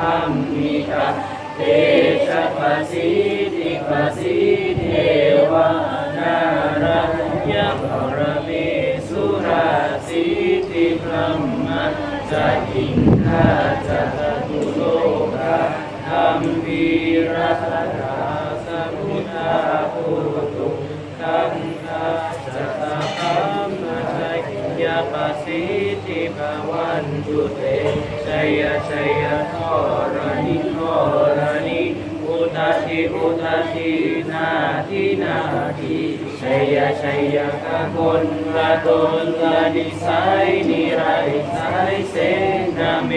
ธรรมมิกะเตชะปะสิทิปะสิเทวะนารัตยะปรเมสุราสิทธิพรหมจะอิงคาจะตตุโลกะธรรมวีรัตราสมุทาภูตุคันธาจะตาธรรมชัยยาปสิ ธิภวันตุเตชัยชัยทรณิทรณิอุตติอุตตินาทินาทิชัยชัยกะคนละตนละนิสัยนิไรสัยเสนาเม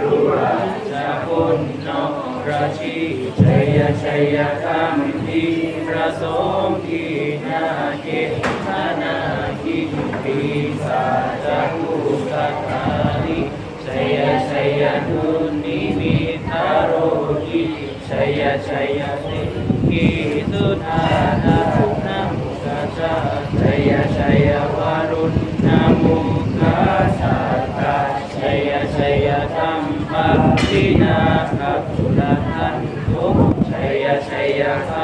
รุราชคุณนราชีชัยชัยคำพีประสงค์ทีนาเกทนาคิปีสาจกุสัตตานิชัย ชัยนุนิมิตาโรกิชัยชัยสิกิสุนานานามุกัจจาชัยชัยวารุณนามุกัสสะตาชัยชัยธรรมปินาคัพพุลทันตุชัยชัยสั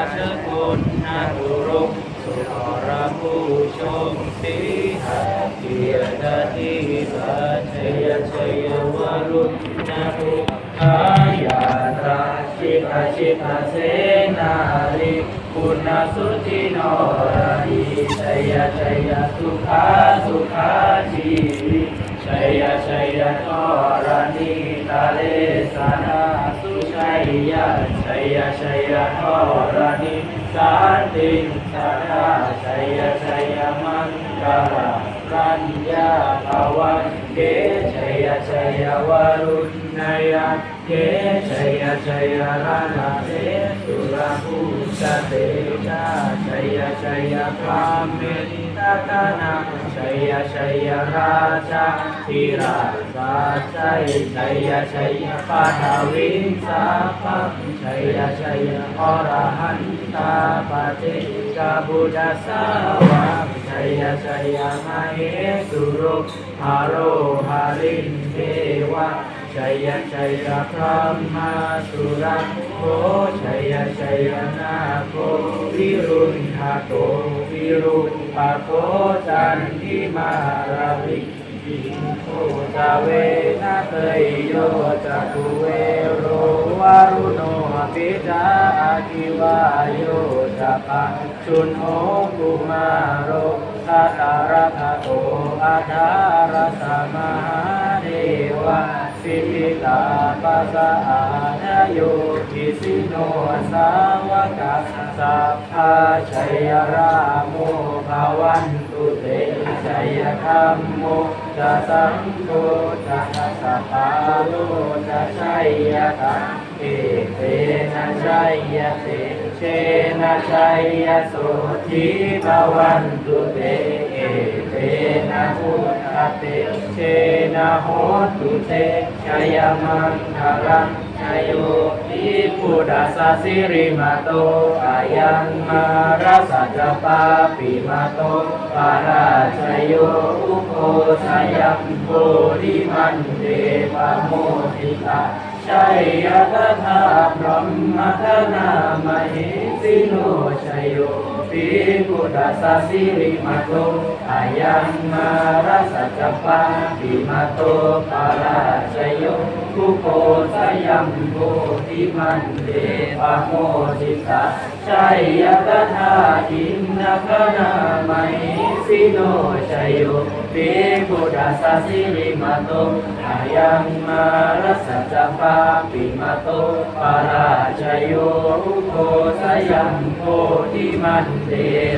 จคุารุณนามุขายาตราชิตาชิตาเสนาลิปุณสุติโนรานิชัยชัยสุขาสุขาชีวิชัยชัยโนรานิตาเลสานาสุชัยยะชัยชัยโนรานิสันติสานาชัยชัยมังกรรัญญาภวัน เกชัยชัยวารุณยะเกชัยชัยรานาเสสุ ยชยมเหสุรุหาโรหารินเทวะชัยชัยพระมาสุรัตโคชัยชัยนาโควิรุณหาโตวิรุณปะโคจันทิมาราวิปิโคจเวนะเตยโยจัตุเวโรวารุโนปิจาอาคิวายโยจะปะชุนโหกุมาโร ทาตระทะโตอาทารสัมมาเดวะสิทิตาปัสสะอาทโยกิสิโนสาวกัสัพพะชัยรามุภวันต เตชัยธรรมโมจะสังโฆจะสัสะปาโลจะชัยยะตาเอเตนะชัยยะเตเชนะชัยยะโสทิภาวันตุเต นะพุทธเตเชนะโหตุเตชยมังคารังชยโยทิพุทธสสิริมาโตอายังมาราสัจปาปิมาโตปาราชโยอุโคสยัมโพธิมันเดปะโมทิตาชัยยะตถาพรหมทนามหิสิโนชโยปิพุทธสสิริมาโต อายังมาราสัจปาปิมาโตปาราชโยทุโกสยัมโพธิมันเดปะโมทิตาชัยยตถาอินนคนามัยสิโนชัยโยปิพุทธสสิริมาโตอายังมารัสจปาปิมาโตปาราชโยทุโกสยัมโพธิมันเด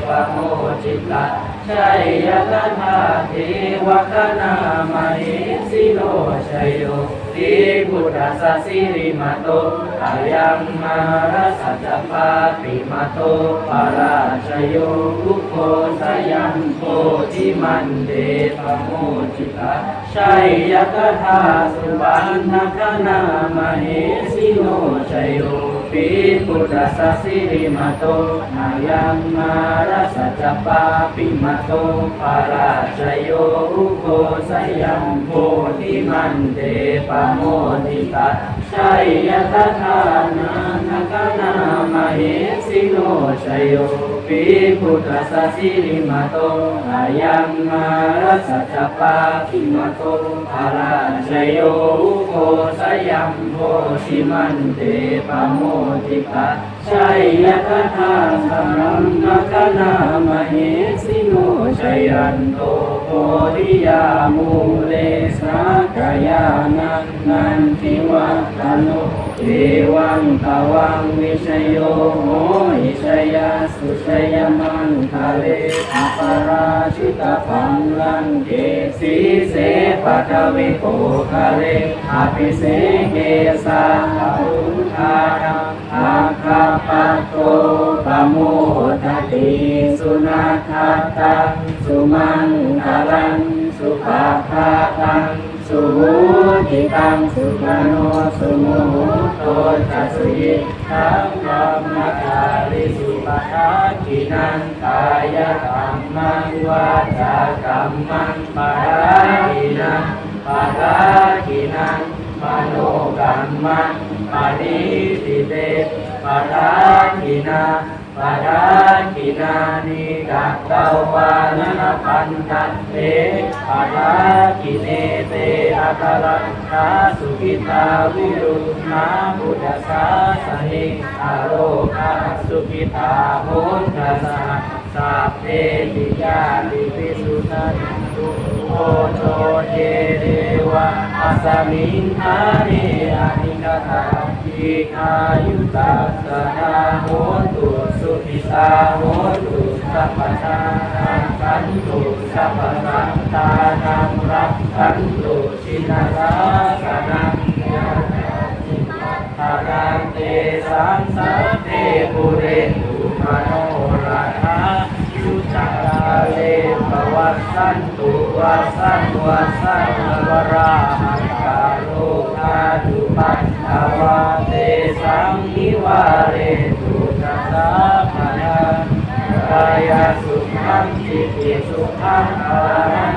ปะโมทิตา ชัยยะตถาเทวคณามหิสิโนชัยโยติพุทธัสสิริมาโตอายังมารัสสะจัปาปิมาโตปาราชโยทุโคสยัมโพธิมันเดปโมจิตาชัยยะตถาสุปันนคณามหิสิโน ชัยโยปิพุทธัสสะสิริมาโตนายังมาราสจัปปาปิมาโตปาราชโยทุกโกสยัมโพธิมันเตปโมติตาชัยยะตถานานาคณา หิสิโนชัยโยปิพุทธัสสะสิริมาโตอายังมารัสจัปปาปิมาโตปาราชโยทุกโคสยัมโพธิมันเดปโมทิตาชัยยะตาสัมมาคณามหิสิโนชัยยันโตโพธิยามูเลสากายานันนันทิวัตโนเอวังตวังวิชโยโหอิชยาสุชยมันทะเลอปาราชิตาปังลังเกสีเสปัทวิโกคะเลอภิเสเกสาอุทานังอาคาปะโตปโมทติสุนาคาตังสุมัง ติตังสุขโนสุโมโตจัสสุยิทังธรรมจาริสุปทากินังกายกรรมังวาจากรรมังปารากินังปารากินังมโนกรรมังปานิติเตปารากินาปา รากินานิกัตตวานนปันตันเตปารากิเนเตอัตลังคาสุขิตาวิรุณนาพุทธสาสนิอโรคาสุขิตาโหนทัสสะสัพเพติยาติปิสุทันตุโอโชเทเรวะอัสมิงคาเรอานิกตาทิอายุตัสสะ โหตุสัพพทานังขันตุสัพพสัตตานังรักขันตุชินาสาสนังยาทารังเตสังสัพเพปุเรตุมโนราธายุจาราเลปวัสสันตุวัสสันวัสสันวราหันตาโลกาตุปันตวาเตสังนิวาเรตุจัสสะภะนัง กายสุขังจิตติสุขังอาหา